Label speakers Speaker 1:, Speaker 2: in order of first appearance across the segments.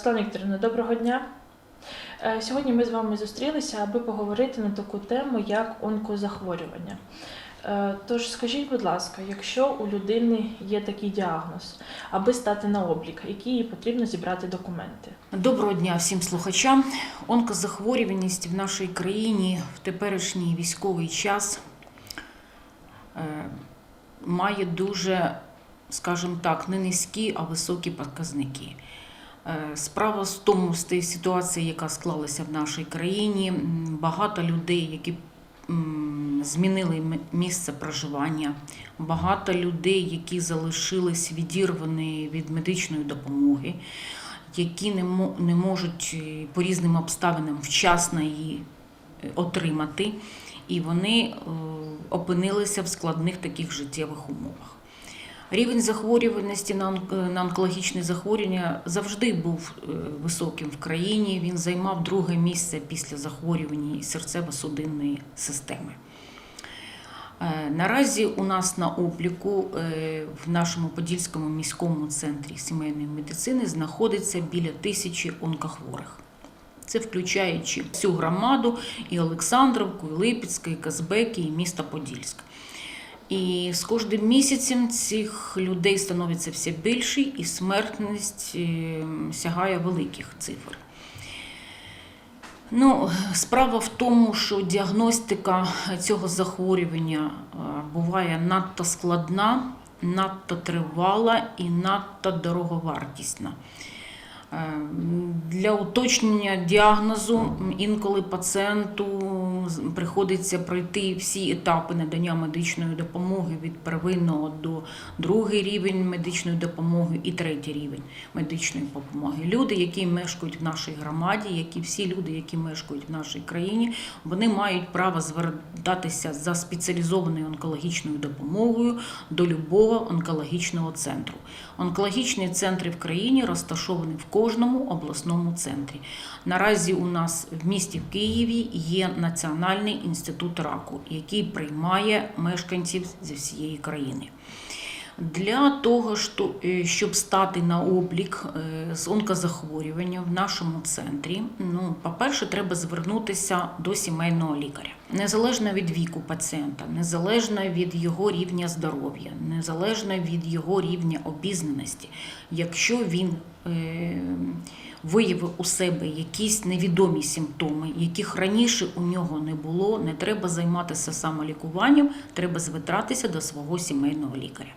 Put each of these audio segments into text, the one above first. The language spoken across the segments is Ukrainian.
Speaker 1: Світлана Вікторівна, доброго дня. Е, Сьогодні ми з вами зустрілися, аби поговорити на таку тему, як онкозахворювання. Е, Тож скажіть, будь ласка, якщо у людини є такий діагноз, аби стати на облік, які їй потрібно зібрати документи?
Speaker 2: Доброго дня всім слухачам. Онкозахворюваність в нашій країні в теперішній військовий час е, має дуже, скажімо так, не низькі, а високі показники. Е, Справа в тому, з тієї ситуації, яка склалася в нашій країні, багато людей, які змінили місце проживання, багато людей, які залишились відірвані від медичної допомоги, які не, можуть е, по різним обставинам вчасно її е, отримати, і вони опинилися в складних таких життєвих умовах. Рівень захворюваності на онк- на онкологічні захворювання завжди був е, високим в країні. Він займав друге місце після захворювання серцево-судинної системи. Е, Наразі у нас на обліку е, в нашому Подільському міському центрі сімейної медицини знаходиться біля тисячі онкохворих. Це включаючи всю громаду і Олександровку, і Липецька, і Казбеки, і міста Подільськ. І з кожним місяцем цих людей становиться все більше, і смертність е, сягає великих цифр. Ну, справа в тому, що діагностика цього захворювання е, буває надто складна, надто тривала і надто дороговартісна. Е, Для уточнення діагнозу інколи пацієнту приходиться пройти всі етапи надання медичної допомоги від первинного до другий рівень медичної допомоги і третій рівень медичної допомоги. Люди, які мешкають в нашій громаді, які всі люди, які мешкають в нашій країні, вони мають право звертатися за спеціалізованою онкологічною допомогою до любого онкологічного центру. Онкологічні центри в країні розташовані в кожному обласному центрі. Наразі у нас в місті в Києві є Національний інститут раку, який приймає мешканців зі всієї країни. Для того, е, щоб стати на облік е, з онкозахворювання в нашому центрі, ну, по-перше, треба звернутися до сімейного лікаря. Незалежно від віку пацієнта, незалежно від його рівня здоров'я, незалежно від його рівня обізнаності, якщо він е, виявив у себе якісь невідомі симптоми, яких раніше у нього не було, не треба займатися самолікуванням, треба звертатися до свого сімейного лікаря.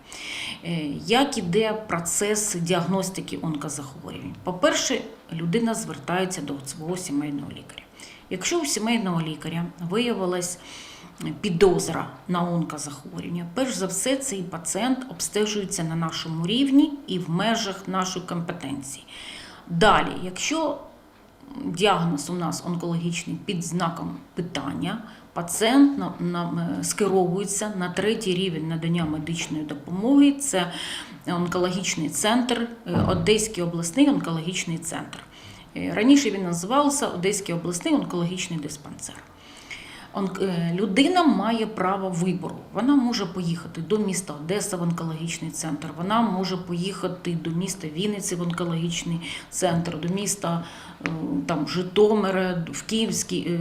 Speaker 2: Е, Як іде процес діагностики онкозахворювань? По-перше, людина звертається до свого сімейного лікаря. Якщо у сімейного лікаря виявилась підозра на онкозахворювання, перш за все, цей пацієнт обстежується на нашому рівні і в межах нашої компетенції. Далі, якщо діагноз у нас онкологічний під знаком питання, пацієнт е, скеровується на третій рівень надання медичної допомоги. Це онкологічний центр, е, Одеський обласний онкологічний центр. Е, Раніше він називався Одеський обласний онкологічний диспансер. Е, Людина має право вибору. Вона може поїхати до міста Одеса в онкологічний центр, вона може поїхати до міста Вінниці в онкологічний центр, до міста е, там, Житомира, в Київський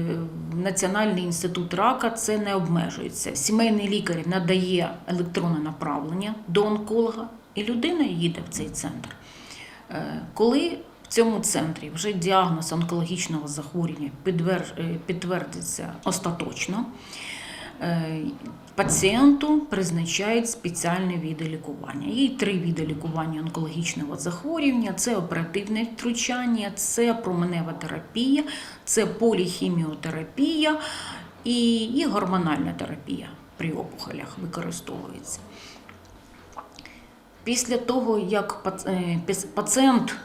Speaker 2: Національний інститут рака. Це не обмежується. Сімейний лікар надає електронне направлення до онколога, і людина їде в цей центр. Коли цьому центрі вже діагноз онкологічного захворювання е, підтвердиться остаточно, е, пацієнту призначають спеціальні види лікування. Є три види лікування онкологічного захворювання: це оперативне втручання, це променева терапія, це поліхіміотерапія і, і гормональна терапія при опухолях використовується. Після того, як е, пацієнт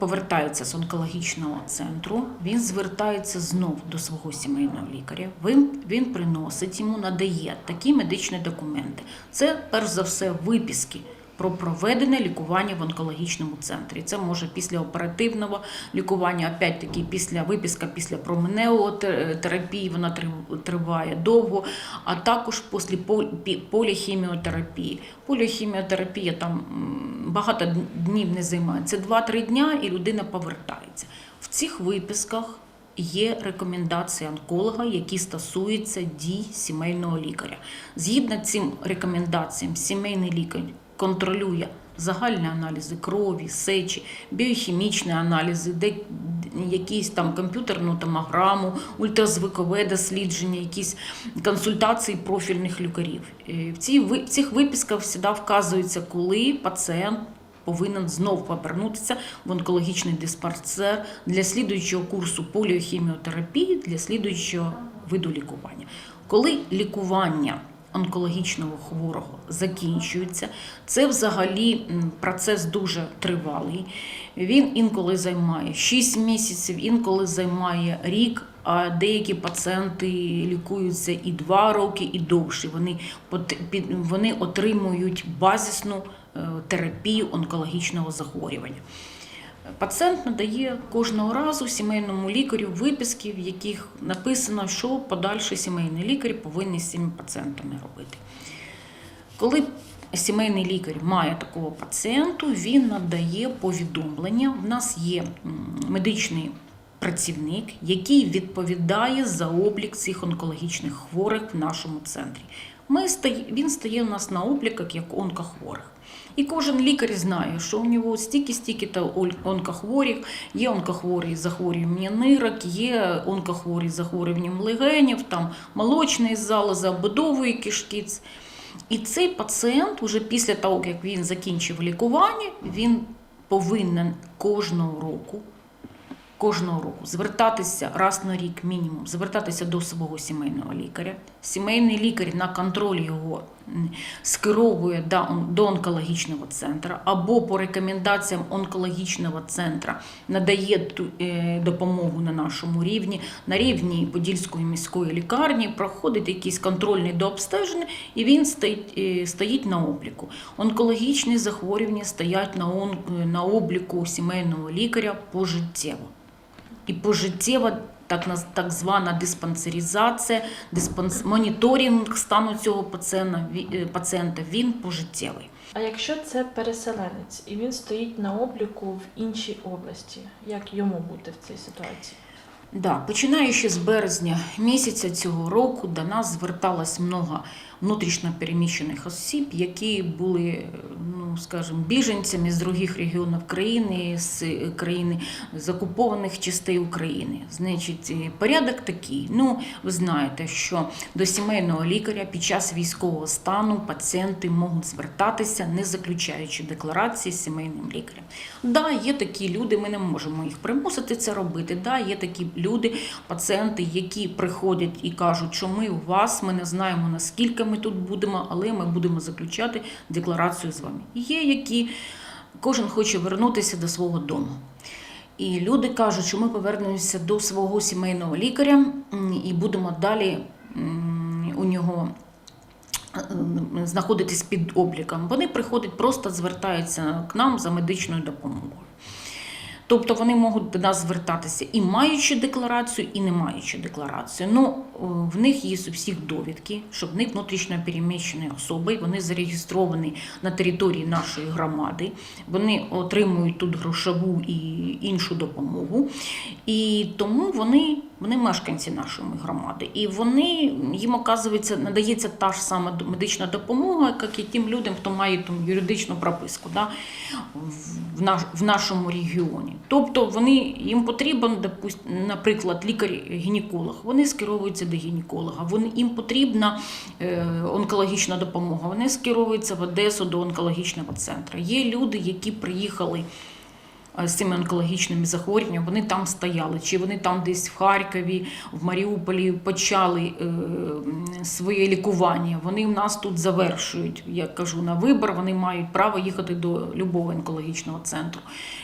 Speaker 2: повертається з онкологічного центру, він звертається знов до свого сімейного лікаря. Він, він приносить йому, надає такі медичні документи. Це перш за все виписки про проведене лікування в онкологічному центрі. Це може після оперативного лікування, опять-таки після виписка після променевої те- терапії, вона триває довго, а також після пол- пі- поліхіміотерапії. Поліхіміотерапія там багато днів не займає. Це 2-3 дня і людина повертається. В цих виписках є рекомендації онколога, які стосуються дій сімейного лікаря. Згідно цим рекомендаціям, сімейний лікар контролює загальні аналізи крові, сечі, біохімічні аналізи, де якісь там комп'ютерну томограму, ультразвукове дослідження, якісь консультації профільних лікарів. Е, В, цих виписках завжди вказується, коли пацієнт повинен знов повернутися в онкологічний диспансер для слідуючого курсу поліохіміотерапії, для слідуючого виду лікування. Коли лікування онкологічного хворого закінчується, це взагалі процес дуже тривалий. Він інколи займає 6 місяців, інколи займає рік. А деякі пацієнти лікуються і 2 роки, і довше. Вони, вони отримують базисну е, терапію онкологічного захворювання. Пацієнт надає кожного разу сімейному лікарю виписки, в яких написано, що подальший сімейний лікар повинен з цими пацієнтами робити. Коли сімейний лікар має такого пацієнту, він надає повідомлення. В нас є медичний працівник, який відповідає за облік цих онкологічних хворих в нашому центрі. Ми він стає у нас на обліках як онкохворих. І кожен лікар знає, що у нього стільки-стільки та онкохворих, є онкохворі з захворюванням нирок, є онкохворі з захворюванням легенів, там молочної залози, обудової кишки. І цей пацієнт, уже після того, як він закінчив лікування, він повинен кожного року, кожного року звертатися раз на рік мінімум, звертатися до свого сімейного лікаря. Сімейний лікар на контроль його скеровує до, онкологічного центру або по рекомендаціям онкологічного центру надає е, допомогу на нашому рівні, на рівні Подільської міської лікарні, проходить якісь контрольні дообстеження, і він стоїть, е, стоїть на обліку. Онкологічні захворювання стоять на, на обліку сімейного лікаря пожиттєво. І пожиттєва так, так звана диспансеризація, диспанс, моніторинг стану цього пацієнта, е, пацієнта він пожиттєвий.
Speaker 1: А якщо це переселенець і він стоїть на обліку в іншій області, як йому бути в цій ситуації?
Speaker 2: Да, починаючи з березня місяця цього року до нас зверталось много внутрішньо переміщених осіб, які були, ну скажімо, біженцями з других регіонів країни, з е, країни з окупованих частей України. Значить, е, порядок такий. Ну, ви знаєте, що до сімейного лікаря під час військового стану пацієнти можуть звертатися, не заключаючи декларації з сімейним лікарем. Да, є такі люди, ми не можемо їх примусити це робити. Да, є такі люди, пацієнти, які приходять і кажуть, що ми у вас, ми не знаємо наскільки ми тут будемо, але ми будемо заключати декларацію з вами. Є які кожен хоче вернутися до свого дому. І люди кажуть, що ми повернемося до свого сімейного лікаря і будемо далі у нього знаходитись під обліком. Вони приходять, просто звертаються к нам за медичною допомогою. Тобто вони можуть до нас звертатися і маючи декларацію, і не маючи декларацію. Ну, е, в них є у всіх довідки, що в них внутрішньо переміщені особи, вони зареєстровані на території нашої громади, вони отримують тут грошову і іншу допомогу. І тому вони, вони мешканці нашої громади. І вони їм оказується, надається та ж сама медична допомога, як і тим людям, хто має там юридичну прописку да, в, наш, в нашому регіоні. Тобто вони їм потрібен, допуст- наприклад, лікар-гінеколог. Вони скеровуються до гінеколога. Вони їм потрібна е, онкологічна допомога. Вони скеровуються в Одесу до онкологічного центру. Є люди, які приїхали з цими онкологічними захворюваннями, вони там стояли, чи вони там десь в Харкові, в Маріуполі почали е, своє лікування. Вони в нас тут завершують. Я кажу на вибір, вони мають право їхати до любого онкологічного центру.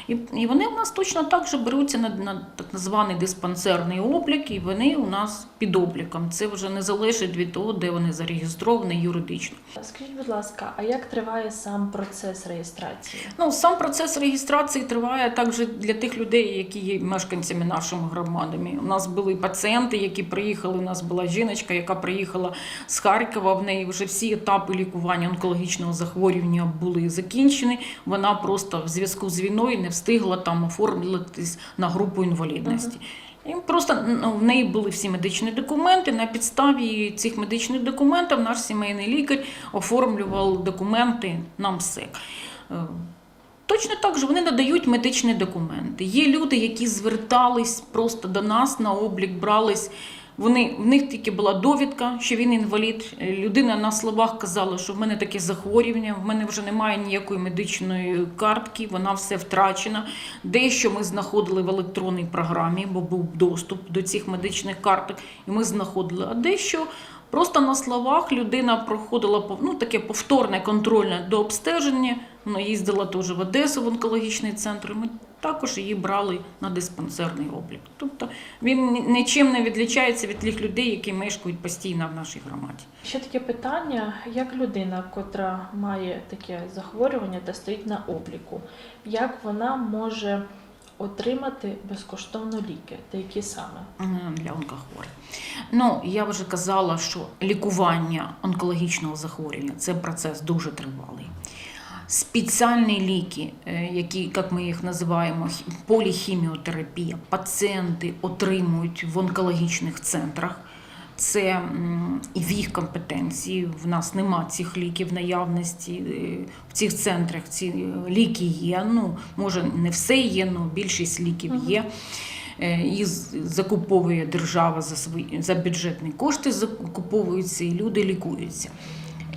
Speaker 2: І, і вони у нас точно так же беруться на, на так званий диспансерний облік, і вони у нас під обліком. Це вже не залежить від того, де вони зареєстровані юридично.
Speaker 1: Скажіть, будь ласка, а як триває сам процес реєстрації?
Speaker 2: Ну, сам процес реєстрації триває також для тих людей, які є мешканцями нашими громадами. У нас були пацієнти, які приїхали. У нас була жіночка, яка приїхала з Харкова. В неї вже всі етапи лікування онкологічного захворювання були закінчені. Вона просто в зв'язку з війною не встигла там оформитись на групу інвалідності. І просто ну, в неї були всі медичні документи. На підставі цих медичних документів наш сімейний лікар оформлював документи на МСЕК. Точно так же вони надають медичні документи. Є люди, які звертались просто до нас на облік, брались. Вони, в них тільки була довідка, що він інвалід. Людина на словах казала, що в мене таке захворювання, в мене вже немає ніякої медичної картки, вона все втрачена. Дещо ми знаходили в електронній програмі, бо був доступ до цих медичних карток, і ми знаходили. А дещо просто на словах людина проходила ну, таке повторне контрольне до обстеження. Вона їздила теж в Одесу в онкологічний центр. і Ми також її брали на диспансерний облік. Тобто він нічим не відлічається від тих людей, які мешкають постійно в нашій громаді.
Speaker 1: Ще таке питання: як людина, котра має таке захворювання та стоїть на обліку, як вона може отримати безкоштовно ліки та які саме?
Speaker 2: Е, для онкохворих. Ну, я вже казала, що лікування онкологічного захворювання це процес дуже тривалий. Спеціальні ліки, е, які, як ми їх називаємо, хі- поліхіміотерапія, пацієнти отримують в онкологічних центрах. Це і в їх компетенції. В нас нема цих ліків наявності. Е, В цих центрах ці е, ліки є. Ну, може, не все є, але більшість ліків є. Е, І закуповує держава за свої за бюджетні кошти, закуповуються і люди лікуються.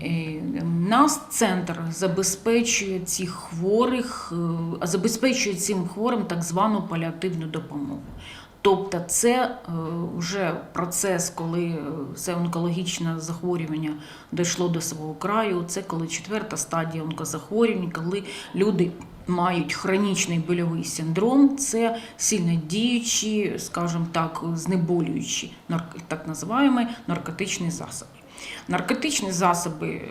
Speaker 2: Е, Нас центр забезпечує цих хворих, е, забезпечує цим хворим так звану паліативну допомогу. Тобто це е, вже процес, коли це онкологічне захворювання дійшло до свого краю. Це коли четверта стадія онкозахворювання, коли люди мають хронічний больовий синдром, це сильно діючі, скажімо так, знеболюючі, так називаємо наркотичні засоби. Наркотичні засоби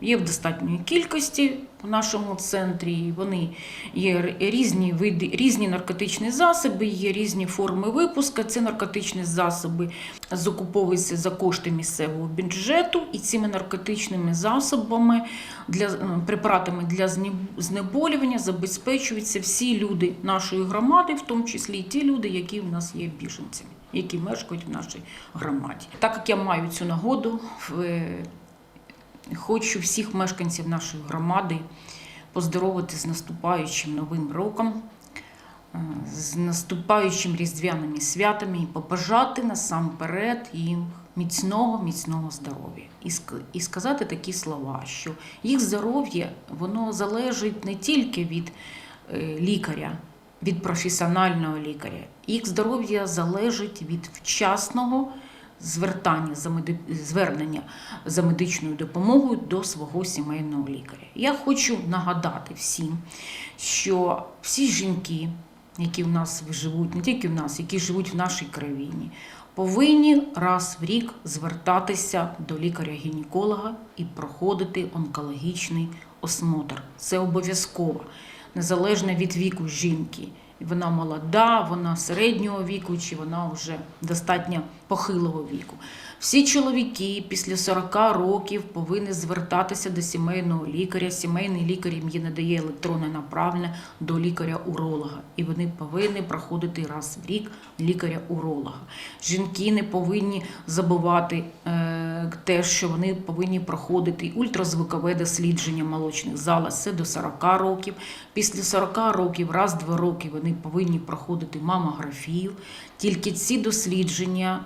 Speaker 2: є в достатньої кількості в нашому центрі. Вони є різні види, різні наркотичні засоби, є різні форми випуску. Ці наркотичні засоби закуповуються за кошти місцевого бюджету, і цими наркотичними засобами для е, препаратами для знеб- знеболювання забезпечуються всі люди нашої громади, в тому числі і ті люди, які в нас є біженцями, які мешкають в нашій громаді. Так як я маю цю нагоду, хочу всіх мешканців нашої громади поздоровити з наступаючим новим роком, е, з наступаючим різдвяними святами і побажати насамперед їм міцного, міцного здоров'я. І, і сказати такі слова, що їх здоров'я воно залежить не тільки від е, лікаря, від професіонального лікаря. Їх здоров'я залежить від вчасного звертання за меди... звернення за медичною допомогою до свого сімейного лікаря. Я хочу нагадати всім, що всі жінки, які в нас живуть, не тільки в нас, які живуть в нашій країні, повинні раз в рік звертатися до лікаря-гінеколога і проходити онкологічний осмотр. Це обов'язково, незалежно від віку жінки. Вона молода, вона середнього віку, чи вона вже достатньо похилого віку. Всі чоловіки після 40 років повинні звертатися до сімейного лікаря. Сімейний лікар їм надає електронне направлення до лікаря-уролога. І вони повинні проходити раз в рік лікаря-уролога. Жінки не повинні забувати е, те, що вони повинні проходити ультразвукове дослідження молочних залоз, це до 40 років. Після 40 років, раз-два роки вони повинні проходити мамографію. Тільки ці дослідження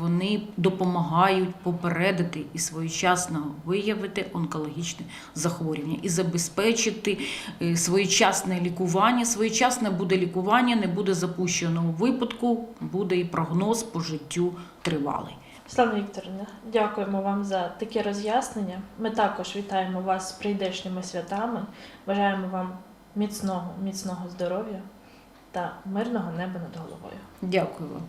Speaker 2: вони допомагають попередити і своєчасно виявити онкологічне захворювання і забезпечити е, своєчасне лікування. Своєчасне буде лікування, не буде запущеного випадку, буде і прогноз по життю тривалий.
Speaker 1: Слава Вікторівна, дякуємо вам за такі роз'яснення. Ми також вітаємо вас з прийдешніми святами. Бажаємо вам міцного, міцного здоров'я та мирного неба над головою.
Speaker 2: Дякую вам.